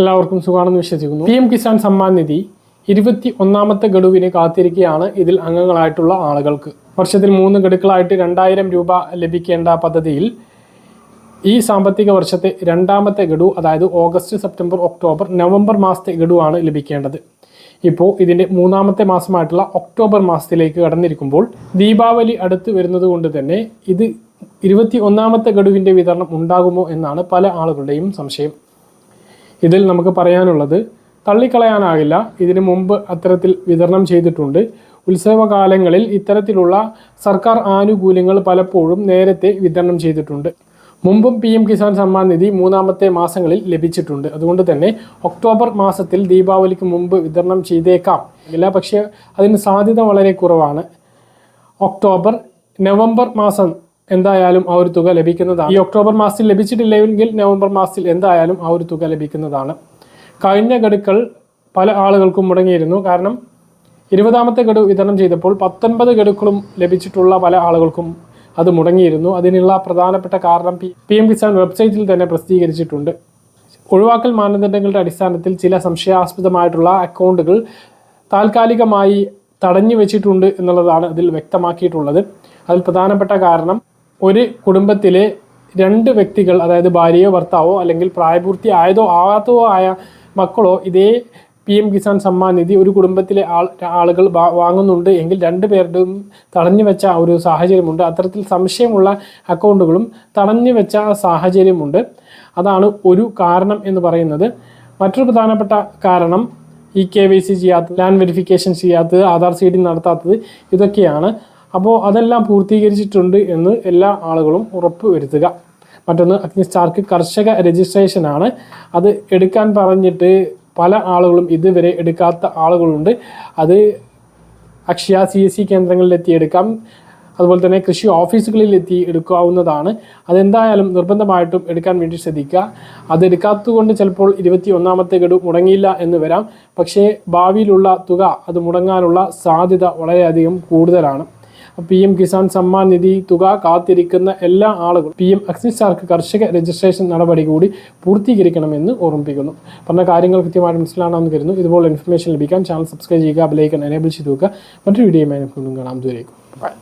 എല്ലാവർക്കും സുഖമാണെന്ന് വിശ്വസിക്കുന്നു. പി എം കിസാൻ സമ്മാൻ നിധി ഇരുപത്തി ഒന്നാമത്തെ ഗഡുവിന് കാത്തിരിക്കുകയാണ് ഇതിൽ അംഗങ്ങളായിട്ടുള്ള ആളുകൾക്ക്. വർഷത്തിൽ മൂന്ന് ഗഡുക്കളായിട്ട് രണ്ടായിരം രൂപ ലഭിക്കേണ്ട പദ്ധതിയിൽ ഈ സാമ്പത്തിക വർഷത്തെ രണ്ടാമത്തെ ഗഡു അതായത് ഓഗസ്റ്റ് സെപ്റ്റംബർ ഒക്ടോബർ നവംബർ മാസത്തെ ഗഡുവാണ് ലഭിക്കേണ്ടത്. ഇപ്പോൾ ഇതിന്റെ മൂന്നാമത്തെ മാസമായിട്ടുള്ള ഒക്ടോബർ മാസത്തിലേക്ക് കടന്നിരിക്കുമ്പോൾ ദീപാവലി അടുത്ത് വരുന്നത് കൊണ്ട് തന്നെ ഇത് ഇരുപത്തി ഒന്നാമത്തെ ഗഡുവിന്റെ വിതരണം ഉണ്ടാകുമോ എന്നാണ് പല ആളുകളുടെയും സംശയം. ഇതിൽ നമുക്ക് പറയാനുള്ളത് തള്ളിക്കളയാനാകില്ല. ഇതിനു മുമ്പ് അത്തരത്തിൽ വിതരണം ചെയ്തിട്ടുണ്ട്. ഉത്സവകാലങ്ങളിൽ ഇത്തരത്തിലുള്ള സർക്കാർ ആനുകൂല്യങ്ങൾ പലപ്പോഴും നേരത്തെ വിതരണം ചെയ്തിട്ടുണ്ട്. മുമ്പും പി എം കിസാൻ സമ്മാൻ നിധി മൂന്നാമത്തെ മാസങ്ങളിൽ ലഭിച്ചിട്ടുണ്ട്. അതുകൊണ്ട് തന്നെ ഒക്ടോബർ മാസത്തിൽ ദീപാവലിക്ക് മുമ്പ് വിതരണം ചെയ്തേക്കാം. ഇല്ല പക്ഷേ അതിന് സാധ്യത വളരെ കുറവാണ്. ഒക്ടോബർ നവംബർ മാസം എന്തായാലും ആ ഒരു തുക ലഭിക്കുന്നതാണ്. ഈ ഒക്ടോബർ മാസത്തിൽ ലഭിച്ചിട്ടില്ലെങ്കിൽ നവംബർ മാസത്തിൽ എന്തായാലും ആ ഒരു തുക ലഭിക്കുന്നതാണ്. കഴിഞ്ഞ ഗഡുക്കൾ പല ആളുകൾക്കും മുടങ്ങിയിരുന്നു. കാരണം ഇരുപതാമത്തെ ഗഡു വിതരണം ചെയ്തപ്പോൾ പത്തൊൻപത് ഗഡുക്കളും ലഭിച്ചിട്ടുള്ള പല ആളുകൾക്കും അത് മുടങ്ങിയിരുന്നു. അതിനുള്ള പ്രധാനപ്പെട്ട കാരണം പി എം കിസാൻ വെബ്സൈറ്റിൽ തന്നെ പ്രസിദ്ധീകരിച്ചിട്ടുണ്ട്. ഒഴിവാക്കൽ മാനദണ്ഡങ്ങളുടെ അടിസ്ഥാനത്തിൽ ചില സംശയാസ്പദമായിട്ടുള്ള അക്കൗണ്ടുകൾ താൽക്കാലികമായി തടഞ്ഞു വെച്ചിട്ടുണ്ട് എന്നുള്ളതാണ് അതിൽ വ്യക്തമാക്കിയിട്ടുള്ളത്. അതിൽ പ്രധാനപ്പെട്ട കാരണം ഒരു കുടുംബത്തിലെ രണ്ട് വ്യക്തികൾ അതായത് ഭാര്യയോ ഭർത്താവോ അല്ലെങ്കിൽ പ്രായപൂർത്തി ആയതോ ആവാത്തതോ ആയ മക്കളോ ഇതേ പി എം കിസാൻ സമ്മാൻ നിധി ഒരു കുടുംബത്തിലെ ആൾ ആളുകൾ വാങ്ങുന്നുണ്ട് എങ്കിൽ രണ്ട് പേരുടെയും തടഞ്ഞു വെച്ച ഒരു സാഹചര്യമുണ്ട്. അത്തരത്തിൽ സംശയമുള്ള അക്കൗണ്ടുകളും തടഞ്ഞു വെച്ച സാഹചര്യമുണ്ട്. അതാണ് ഒരു കാരണം എന്ന് പറയുന്നത്. മറ്റൊരു പ്രധാനപ്പെട്ട കാരണം ഇ കെ വൈ സി ചെയ്യാത്തത് ലാൻഡ് വെരിഫിക്കേഷൻ ചെയ്യാത്തത് ആധാർ സീഡിംഗ് നടത്താത്തത് ഇതൊക്കെയാണ്. അപ്പോൾ അതെല്ലാം പൂർത്തീകരിച്ചിട്ടുണ്ട് എന്ന് എല്ലാ ആളുകളും ഉറപ്പ് വരുത്തുക. മറ്റൊന്ന് അഗ്നിസ്റ്റാർക്ക് കർഷക രജിസ്ട്രേഷനാണ് അത് എടുക്കാൻ പറഞ്ഞിട്ട് പല ആളുകളും ഇതുവരെ എടുക്കാത്ത ആളുകളുണ്ട്. അത് അക്ഷയ സി എസ് സി കേന്ദ്രങ്ങളിലെത്തി എടുക്കാം അതുപോലെ തന്നെ കൃഷി ഓഫീസുകളിൽ എത്തി എടുക്കാവുന്നതാണ്. അതെന്തായാലും നിർബന്ധമായിട്ടും എടുക്കാൻ വേണ്ടി ശ്രദ്ധിക്കുക. അത് എടുക്കാത്തതുകൊണ്ട് ചിലപ്പോൾ ഇരുപത്തി ഒന്നാമത്തെ ഗഡു മുടങ്ങിയില്ല എന്ന് വരാം. പക്ഷേ ഭാവിയിലുള്ള തുക അത് മുടങ്ങാനുള്ള സാധ്യത വളരെയധികം കൂടുതലാണ്. പി എം കിസാൻ സമ്മാൻ നിധി തുക കാത്തിരിക്കുന്ന എല്ലാ ആളുകളും പി എം അഗ്നിസ്റ്റാർക്ക് കർഷക രജിസ്ട്രേഷൻ നടപടി കൂടി പൂർത്തീകരിക്കണമെന്ന് ഓർമ്മിപ്പിക്കുന്നു. പറഞ്ഞ കാര്യങ്ങൾ കൃത്യമായിട്ട് മനസ്സിലാണെന്ന് കരുതുന്നു. ഇതുപോലെ ഇൻഫർമേഷൻ ലഭിക്കാൻ ചാനൽ സബ്സ്ക്രൈബ് ചെയ്യുക ബെലൈക്കൺ എനേബിൾ ചെയ്ത് വെക്കുക. മറ്റൊരു നമുക്ക് വീണ്ടും കാണാം. ദൂരേക്കും ബൈ